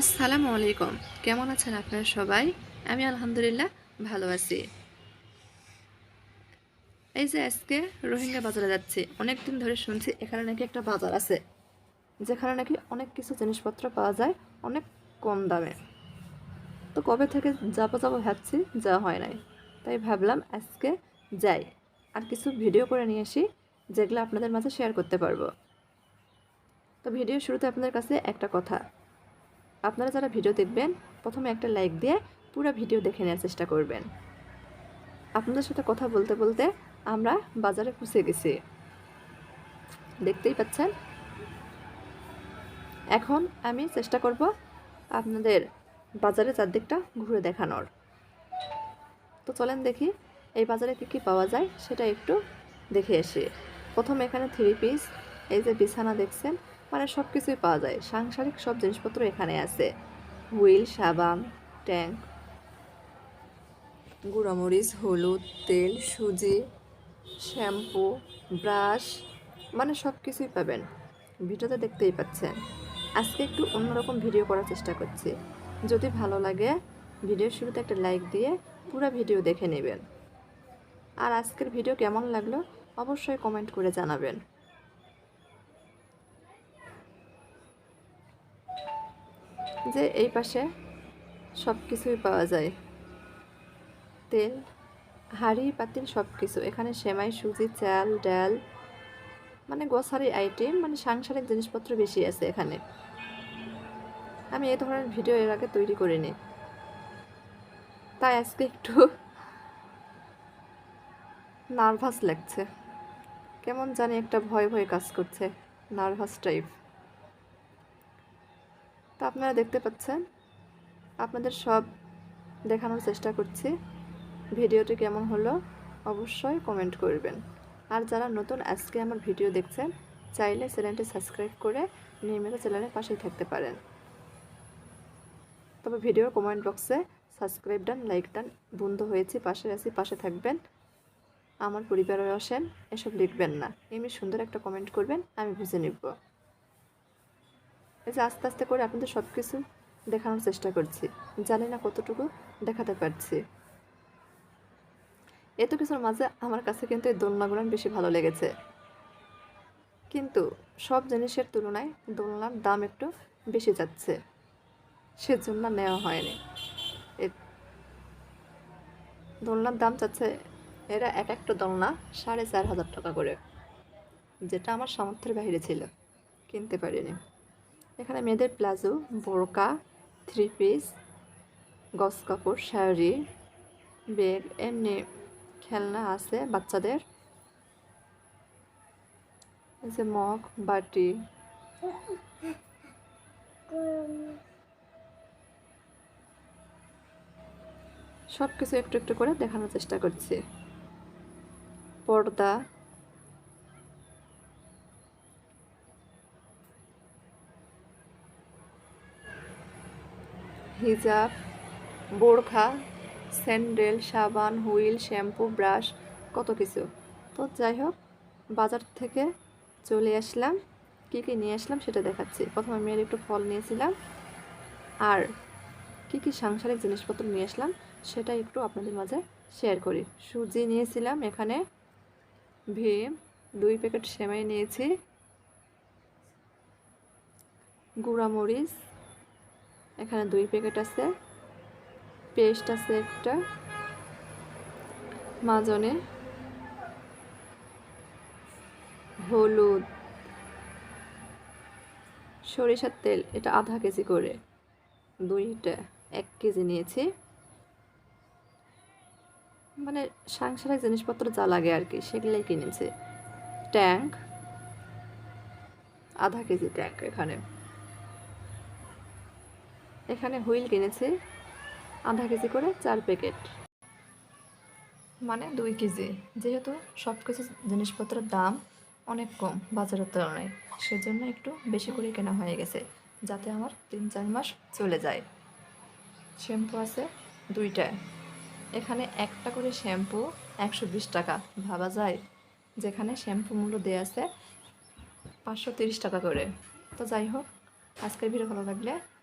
আসসালামু আলাইকুম। কেমন আছেন আপনারা সবাই? আমি আলহামদুলিল্লাহ ভালো আছি। এই যে আজকে রোহিঙ্গা বাজারে যাচ্ছি। অনেক দিন ধরে শুনছি এখানে নাকি একটা বাজার আছে, যেখানে নাকি অনেক কিছু জিনিসপত্র পাওয়া যায় অনেক কম দামে। তো কবে থেকে যাব যাব ভাবছি, যাওয়া হয় নাই। তাই ভাবলাম আজকে যাই। আর কিছু ভিডিও করে নিয়ে আসি, যেগুলো আপনাদের মাঝে শেয়ার করতে পারব। তো ভিডিও শুরুতে আপনাদের কাছে একটা কথা। আপনারা যারা ভিডিও দেখবেন, প্রথমে একটা লাইক দিয়ে পুরো ভিডিও দেখে নেওয়ার চেষ্টা করবেন। আপনাদের সাথে কথা বলতে বলতে আমরা বাজারে পৌঁছে গেছি। দেখতেই পাচ্ছেন? এখন আমি চেষ্টা করব আপনাদের বাজারে চারদিকটা ঘুরে দেখানোর। তো চলেন দেখি, এই বাজারে কী কী পাওয়া যায় সেটা একটু দেখে আসি। প্রথম এখানে থ্রি পিস এই যে বিছানা দেখছেন মানে সব কিছুই পাওয়া যায়। সাংসারিক সব জিনিসপত্র এখানে আছে। হুইল, সাবান, ট্যাঙ্ক, গুঁড়ামরিচ, হলুদ, তেল, সুজি, শ্যাম্পু, ব্রাশ মানে সব কিছুই পাবেন। ভিডিওতে দেখতেই পাচ্ছেন। আজকে একটু অন্যরকম ভিডিও করার চেষ্টা করছি। যদি ভালো লাগে, ভিডিওর শুরুতে একটা লাইক দিয়ে পুরো ভিডিও দেখে নেবেন। আর আজকের ভিডিও কেমন লাগল, অবশ্যই কমেন্ট করে জানাবেন। যে এই পাশে সব কিছুই পাওয়া যায়। তেল, হাঁড়ি, পাতিল সব কিছু এখানে সেমাই, সুজি, চাল, ডাল মানে গ্রসারি আইটেম মানে সাংসারিক জিনিসপত্র বেশি আছে এখানে। আমি এই ধরনের ভিডিও এর আগে তৈরি করিনি। তাই আজকে একটু নার্ভাস লাগছে। কেমন জানি একটা ভয় ভয় কাজ করছে, নার্ভাস টাইপ। তো আপনারা দেখতে পাচ্ছেন, আপনাদের সব দেখানোর চেষ্টা করছি। ভিডিওটি কেমন হলো অবশ্যই কমেন্ট করবেন। আর যারা নতুন আজকে আমার ভিডিও দেখছেন, চাইলে চ্যানেলটি সাবস্ক্রাইব করে নিয়মিত চ্যানেলের পাশেই থাকতে পারেন। তবে ভিডিওর কমেন্ট বক্সে সাবস্ক্রাইব ডান, লাইক ডান, বন্ধু হয়েছে, পাশে আছি, পাশে থাকবেন। আমার পরিবারে আসেন, এসব লিখবেন না। এমনি সুন্দর একটা কমেন্ট করবেন, আমি বুঝে নিব। এই যে আস্তে আস্তে করে আপনাদের সব কিছু দেখানোর চেষ্টা করছি। জানি না কতটুকু দেখাতে পারছি। এত কিছুর মাঝে আমার কাছে কিন্তু এই দোলনাগুলো বেশি ভালো লেগেছে। কিন্তু সব জিনিসের তুলনায় দোলনার দাম একটু বেশি যাচ্ছে। সেজন্য নেওয়া হয়নি। দোলনার দাম চাচ্ছে এরা এক একটা দোলনা সাড়ে চার হাজার টাকা করে, যেটা আমার সামর্থ্যের বাইরে ছিল। কিনতে পারিনি। এখানে মেয়েদের প্লাজো, বোরকা থ্রি পিস গস কাপড়, শাড়ি ব্যাগ এমনি খেলনা আছে বাচ্চাদের। যে মগ, বাটি। সব কিছু একটু একটু করে দেখানোর চেষ্টা করছি। পর্দা। হিজাব, বোরখা, স্যান্ডেল, সাবান, হুইল, শ্যাম্পু, ব্রাশ, কত কিছু। তো যাই হোক, বাজার থেকে চলে আসলাম। কী কী নিয়ে আসলাম সেটা দেখাচ্ছি। প্রথমে মেয়ের একটু ফল নিয়েছিলাম। আর কী কী সাংসারিক জিনিসপত্র নিয়ে আসলাম সেটা একটু আপনাদের মাঝে শেয়ার করি। সুজি নিয়েছিলাম এখানে। ভীম, দুই প্যাকেট সেমাই নিয়েছি। গুঁড়ামরিচ এখানে দুই প্যাকেট আছে। পেস্ট আছে একটা। মাজনে হলুদ, সরিষার তেল, এটা আধা কেজি করে। দুইটা, এক কেজি নিয়েছি। মানে সাংসারিক জিনিসপত্র যা লাগে আর কি, সেগুলোই কিনেছি। ট্যাঙ্ক আধা কেজি ট্যাঙ্ক এখানে। এখানে হুইল কিনেছি, আধা কেজি করে চার প্যাকেট। মানে দুই কেজি। যেহেতু সব কিছু জিনিসপত্রের দাম অনেক কম বাজারের তুলনায়, সেজন্য একটু বেশি করে কেনা হয়ে গেছে, যাতে আমার তিন চার মাস চলে যায়। শ্যাম্পু আছে দুইটা। এখানে একটা করে শ্যাম্পু একশো বিশ টাকা, ভাবা যায়? যেখানে শ্যাম্পু মূল্য দেওয়া আছে পাঁচশো টাকা করে। তো যাই হোক, আজকের ভিডিও ভালো লাগলে